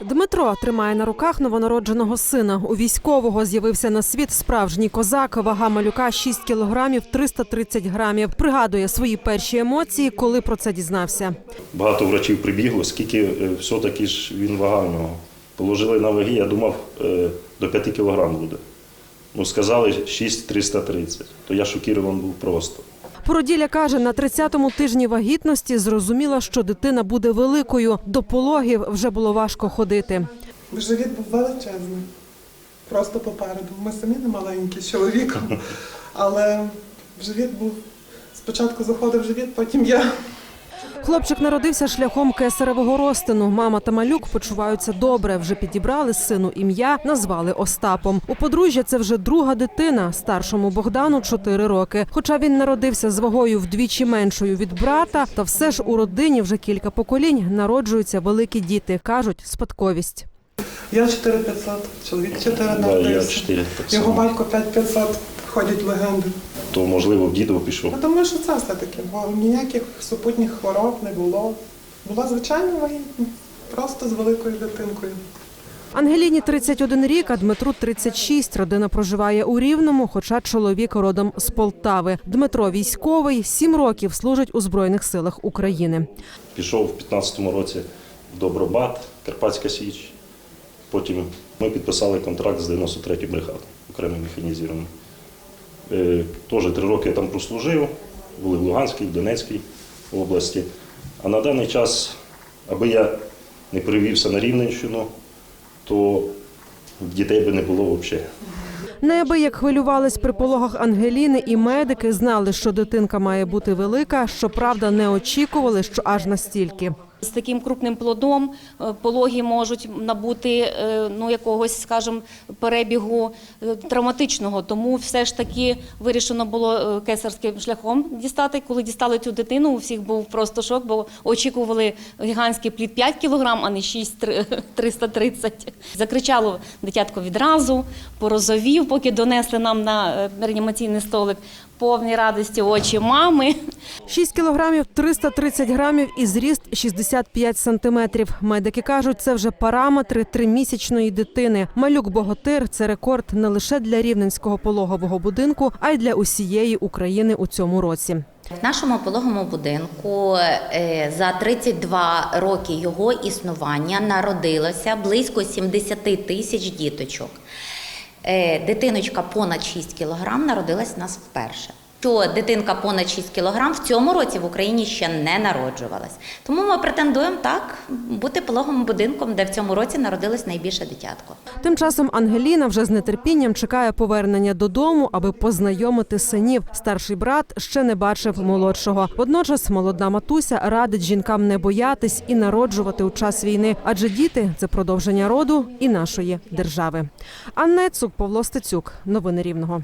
Дмитро тримає на руках новонародженого сина. У військового з'явився на світ справжній козак. Вага малюка 6 кілограмів 330 грамів. Пригадує свої перші емоції, коли про це дізнався. Багато врачів прибігло, скільки е, все-таки ж він вага. Положили на ваги, я думав, е, до 5 кілограм буде. Ну, сказали 6,330. То я шокірований був просто. Породілля каже, на 30-му тижні вагітності зрозуміла, що дитина буде великою. До пологів вже було важко ходити. Живіт був величезний, просто попереду. Ми самі не маленькі з чоловіком, але живіт був спочатку заходив живіт, потім я. Хлопчик народився шляхом кесаревого розтину. Мама та малюк почуваються добре. Вже підібрали сину ім'я, назвали Остапом. У подружжя це вже друга дитина. Старшому Богдану 4 роки. Хоча він народився з вагою вдвічі меншою від брата, та все ж у родині вже кілька поколінь народжуються великі діти. кажуть, спадковість. Я 4500, чоловік 4 Да, я народився. Його батько 5500, ходять легенди. То, можливо, в дідово пішов. Я думаю, що це все-таки, бо ніяких супутніх хвороб не було. Була звичайна вагітність, просто з великою дитинкою. Ангеліні 31 рік, а Дмитру 36. Родина проживає у Рівному, хоча чоловік родом з Полтави. Дмитро військовий, сім років служить у Збройних силах України. Пішов в 15-му році в Добробат, Карпатська Січ. Потім ми підписали контракт з 93-ю бригадою окремо механізованою. Е, Теж три роки я там прослужив, були в Луганській, в Донецькій області. А на даний час, аби я не перевівся на Рівненщину, то дітей би не було взагалі. Неабияк хвилювались при пологах Ангеліни, і медики знали, що дитинка має бути велика. Щоправда, не очікували, що аж настільки. З таким крупним плодом е, пологи можуть набути е, ну, якогось, скажімо, перебігу е, травматичного. Тому все ж таки вирішено було кесарським шляхом дістати. Коли дістали цю дитину, у всіх був просто шок, бо очікували гігантський плід 5 кілограм, а не 6 330. Закричало дитятко відразу, порозовів, поки донесли нам на е, реанімаційний столик повні радості очі мами. 6 кілограмів 330 грамів і зріст 65 сантиметрів. Медики кажуть, це вже параметри тримісячної дитини. Малюк Богатир це рекорд не лише для рівненського пологового будинку, а й для усієї України у цьому році. В нашому пологому будинку е, за 32 роки його існування народилося близько 70 тисяч діточок. Е, Дитиночка понад 6 кілограм народилась у нас вперше. Що дитинка понад 6 кілограм в цьому році в Україні ще не народжувалась. Тому ми претендуємо так бути пологовим будинком, де в цьому році народилось найбільше дитятко. Тим часом Ангеліна вже з нетерпінням чекає повернення додому, аби познайомити синів. Старший брат ще не бачив молодшого. Водночас молода матуся радить жінкам не боятись і народжувати у час війни, адже діти це продовження роду і нашої держави. Анна Цук, Павло Стецюк. Новини Рівного.